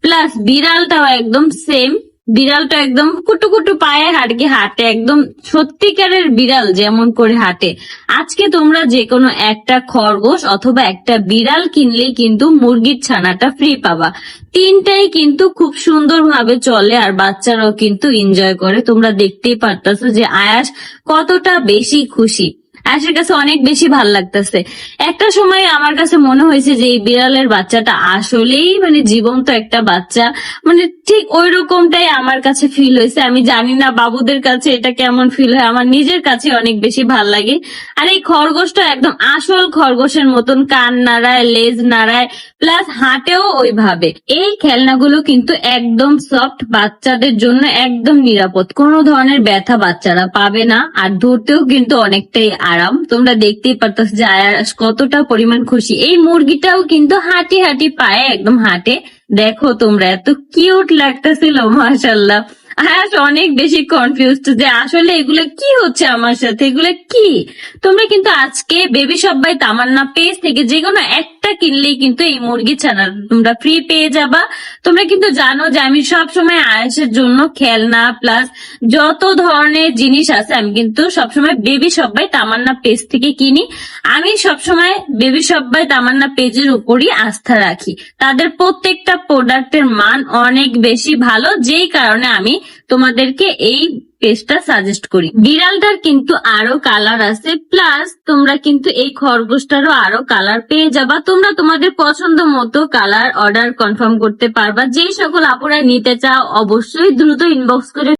Plus বিড়ালটাও একদম same বিড়ালটা একদম কুটু কুটু পায়ে হাঁটকে হাঁটে, একদম সত্যিকারের বিড়াল যেমন করে হাঁটে। আজকে তোমরা যে কোনো একটা খরগোশ অথবা একটা বিড়াল কিনলেই কিন্তু মুরগির ছানাটা ফ্রি পাবা। তিনটাই কিন্তু খুব সুন্দরভাবে চলে আর বাচ্চারাও কিন্তু এনজয় করে। তোমরা দেখতেই পারতাছো যে আয়াস কতটা বেশি খুশি। আয়াসের কাছে অনেক বেশি ভালো লাগতেছে। একটা সময় আমার কাছে মনে হয়েছে যে, এই বিড়ালের বাচ্চাটা আসলেই মানে জীবন্ত একটা বাচ্চা। মানে ঠিক ওই রকমটাই আমার কাছে ফিল হয়েছে। আমি জানি না বাবুদের কাছে এটা কেমন ফিল হয়। আমার নিজের কাছে অনেক বেশি ভালো লাগে। আর এই খরগোশটা একদম আসল খরগোশের মতন, কান নাড়ায়, লেজ নাড়ায় প্লাস হাঁটেও ওইভাবে। এই খেলনাগুলো কিন্তু একদম সফট বাচ্চাদের জন্য একদম নিরাপদ। কোনো ধরনের ব্যথা বাচ্চারা পাবে না। আর ধরতেও কিন্তু অনেকটাই আরাম। তোমরা দেখতেই পারতো যে আয়াস কতটা পরিমাণ খুশি। এই মুরগিটাও কিন্তু হাঁটি হাঁটি পায়ে একদম হাঁটে। দেখো তোমরা, এত কিউট লাগতেছিল মাশাল্লাহ আয়াস অনেক বেশি কনফিউজড যে আসলে এগুলো কি হচ্ছে আমার সাথে? এগুলো কি? তোমরা কিন্তু আজকে বেবি সবাই তামান্না পেজ থেকে যে কোনো একটা কিনলেই কিন্তু এই মুরগি ছানা তোমরা ফ্রি পেয়ে যাবা। তোমরা কিন্তু জানো যে আমি সব সময় আয়াসের জন্য খেলনা প্লাস যত ধরনের জিনিস আছে আমি কিন্তু সবসময় বেবি সবাই তামান্না পেজ থেকে কিনি। আমি সবসময় বেবি সবাই তামান্না পেজের উপরই আস্থা রাখি। তাদের প্রত্যেকটা প্রোডাক্টের মান অনেক বেশি ভালো, যেই কারণে আমি তোমাদেরকে এই পেজটা সাজেস্ট করি। বিড়ালটার কিন্তু আরও কালার আছে প্লাস তোমরা কিন্তু এই খরগোশটারও আরও কালার পেয়ে যাবা। তোমরা তোমাদের পছন্দ মতো কালার অর্ডার কনফার্ম করতে পারবা। যেই সকল আপুরা নিতে চাও, অবশ্যই দ্রুত ইনবক্স করে